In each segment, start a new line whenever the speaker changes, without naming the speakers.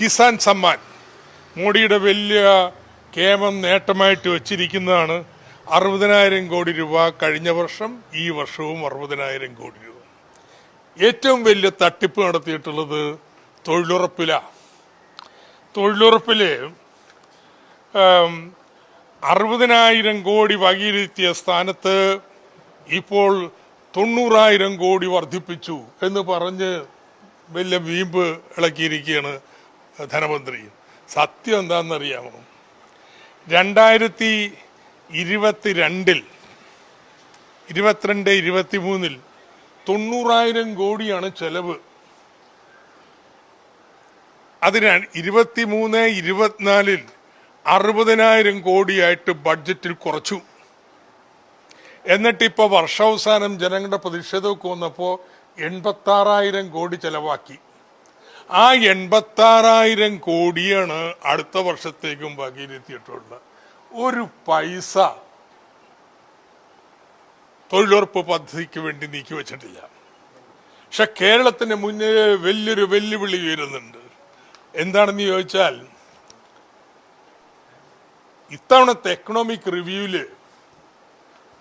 കിസാൻ സമ്മാൻ. മോഡിയുടെ വലിയ കേമം നേട്ടമായിട്ട് വച്ചിരിക്കുന്നതാണ് അറുപതിനായിരം കോടി രൂപ കഴിഞ്ഞ വർഷം ഈ വർഷവും അറുപതിനായിരം കോടി രൂപ. ഏറ്റവും വലിയ തട്ടിപ്പ് നടത്തിയിട്ടുള്ളത് തൊഴിലുറപ്പിലാണ് തൊഴിലുറപ്പിൽ അറുപതിനായിരം കോടി വകയിരുത്തിയ സ്ഥാനത്ത് ഇപ്പോൾ തൊണ്ണൂറായിരം കോടി വർദ്ധിപ്പിച്ചു എന്ന് പറഞ്ഞ് വലിയ വീമ്പ് ഇളക്കിയിരിക്കുകയാണ് ധനമന്ത്രി സത്യം എന്താണെന്നറിയാമോ? രണ്ടായിരത്തി ഇരുപത്തിരണ്ടിൽ ഇരുപത്തിരണ്ട് ഇരുപത്തിമൂന്നിൽ തൊണ്ണൂറായിരം കോടിയാണ് ചെലവ്. അതിന് ഇരുപത്തിമൂന്ന് ഇരുപത്തിനാലിൽ അറുപതിനായിരം കോടിയായിട്ട് ബഡ്ജറ്റിൽ കുറച്ചു. എന്നിട്ട് ഇപ്പൊ വർഷാവസാനം ജനങ്ങളുടെ പ്രതിഷേധമൊക്കെ വന്നപ്പോൾ എൺപത്താറായിരം കോടി ചെലവാക്കി. ആ എൺപത്തി ആറായിരം കോടിയാണ് അടുത്ത വർഷത്തേക്കും വകയിരുത്തിയിട്ടുള്ളത് ഒരു പൈസ തൊഴിലുറപ്പ് പദ്ധതിക്ക് വേണ്ടി നീക്കി വെച്ചിട്ടില്ല. പക്ഷെ കേരളത്തിന് മുന്നിൽ വലിയൊരു വെല്ലുവിളി ഉയരുന്നുണ്ട്. എന്താണെന്ന് ചോദിച്ചാൽ ഇത്തവണത്തെ എക്കണോമിക് റിവ്യൂൽ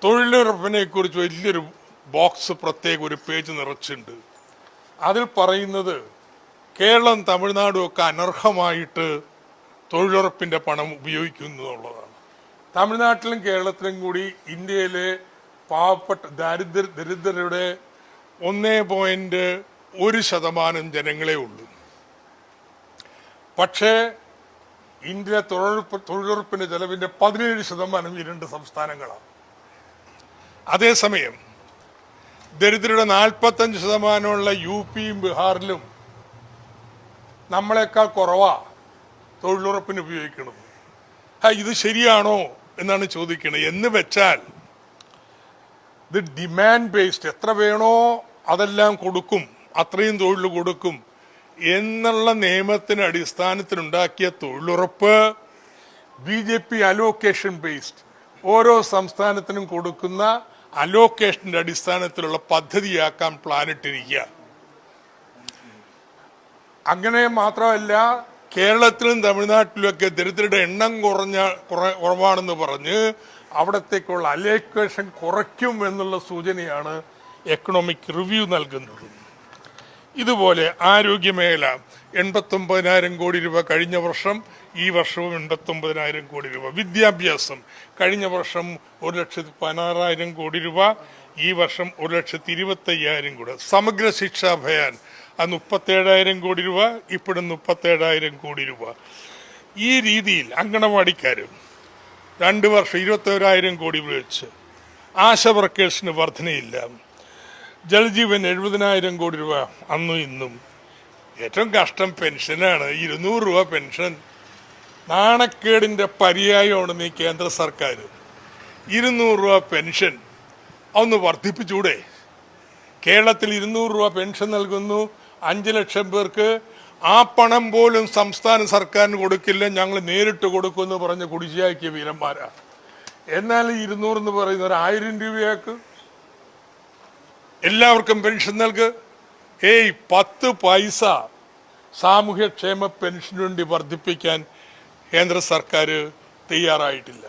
തൊഴിലുറപ്പിനെ കുറിച്ച് വലിയൊരു ബോക്സ് പ്രത്യേക ഒരു പേജ് നിറച്ചിട്ടുണ്ട്. അതിൽ പറയുന്നത് കേരളം തമിഴ്നാടും ഒക്കെ അനർഹമായിട്ട് തൊഴിലുറപ്പിന്റെ പണം ഉപയോഗിക്കുന്നു എന്നുള്ളതാണ് തമിഴ്നാട്ടിലും കേരളത്തിലും കൂടി ഇന്ത്യയിലെ പാവപ്പെട്ട ദാരിദ്ര്യ ദരിദ്രരുടെ ഒന്നേ പോയിന്റ് ഒരു ശതമാനം ജനങ്ങളെ ഉള്ളൂ. പക്ഷേ ഇന്ത്യ തൊഴിലുറപ്പ് തൊഴിലുറപ്പിന്റെ ചെലവിന്റെ പതിനേഴ് ശതമാനം ഈ രണ്ട് സംസ്ഥാനങ്ങളാണ്. അതേസമയം ദരിദ്രരുടെ നാൽപ്പത്തഞ്ച് ശതമാനമുള്ള യു പിയും ബീഹാറിലും നമ്മളെക്കാൾ കുറവാ തൊഴിലുറപ്പിന് ഉപയോഗിക്കുന്നത് ആ, ഇത് ശരിയാണോ എന്നാണ് ചോദിക്കുന്നത് എന്ന് വെച്ചാൽ ഇത് ഡിമാൻഡ് ബേസ്ഡ് എത്ര വേണോ അതെല്ലാം കൊടുക്കും അത്രയും തൊഴിൽ കൊടുക്കും എന്നുള്ള നിയമത്തിന് അടിസ്ഥാനത്തിലുണ്ടാക്കിയ തൊഴിലുറപ്പ് B J P allocation based ഓരോ സംസ്ഥാനത്തിനും കൊടുക്കുന്ന അലോക്കേഷന്റെ അടിസ്ഥാനത്തിലുള്ള പദ്ധതിയാക്കാൻ പ്ലാനിട്ടിരിക്കുക അങ്ങനെ മാത്രമല്ല കേരളത്തിലും തമിഴ്നാട്ടിലുമൊക്കെ ദരിദ്രരുടെ എണ്ണം കുറഞ്ഞ കുറ- കുറവാണെന്ന് പറഞ്ഞ് അവിടത്തേക്കുള്ള അലോക്കേഷൻ കുറയ്ക്കും എന്നുള്ള സൂചനയാണ് എക്കണോമിക് റിവ്യൂ നൽകുന്നത്. ഇതുപോലെ ആരോഗ്യമേഖല എൺപത്തൊമ്പതിനായിരം കോടി രൂപ കഴിഞ്ഞ വർഷം ഈ വർഷവും എൺപത്തൊമ്പതിനായിരം കോടി രൂപ. വിദ്യാഭ്യാസം കഴിഞ്ഞ വർഷം ഒരു ലക്ഷത്തി പതിനാറായിരം കോടി രൂപ ഈ വർഷം ഒരു ലക്ഷത്തി ഇരുപത്തി അയ്യായിരം കോടി സമഗ്ര ശിക്ഷാ ഭയാൻ അത് മുപ്പത്തേഴായിരം കോടി രൂപ ഇപ്പോഴും മുപ്പത്തേഴായിരം കോടി രൂപ. ഈ രീതിയിൽ അങ്കണവാടിക്കാരും രണ്ട് വർഷം ഇരുപത്തോരായിരം കോടി ഉപയോഗിച്ച് ആശ വർക്കേഴ്സിന് വർധനയില്ല. ജലജീവൻ എഴുപതിനായിരം കോടി രൂപ അന്നും ഇന്നും. ഏറ്റവും കഷ്ടം പെൻഷനാണ്. ഇരുന്നൂറ് രൂപ പെൻഷൻ. നാണക്കേടിന്റെ പര്യായമാണ് ഈ കേന്ദ്ര സർക്കാർ ഇരുന്നൂറ് രൂപ പെൻഷൻ. ഒന്ന് വർദ്ധിപ്പിച്ചൂടെ. കേരളത്തിൽ ഇരുന്നൂറ് രൂപ പെൻഷൻ നൽകുന്നു. അഞ്ച് ലക്ഷം പേർക്ക് ആ പണം പോലും സംസ്ഥാന സർക്കാരിന് കൊടുക്കില്ല. ഞങ്ങൾ നേരിട്ട് കൊടുക്കുമെന്ന് പറഞ്ഞ് കുടിശ്ശിയാക്കിയ വീരന്മാരാണ് എന്നാൽ ഇരുന്നൂറ് എന്ന് പറയുന്ന ഒരു ആയിരം രൂപയാക്ക്. എല്ലാവർക്കും പെൻഷൻ നൽകുക ഏയ് പത്ത് പൈസ സാമൂഹ്യക്ഷേമ പെൻഷന് വേണ്ടി വർദ്ധിപ്പിക്കാൻ കേന്ദ്ര സർക്കാർ തയ്യാറായിട്ടില്ല.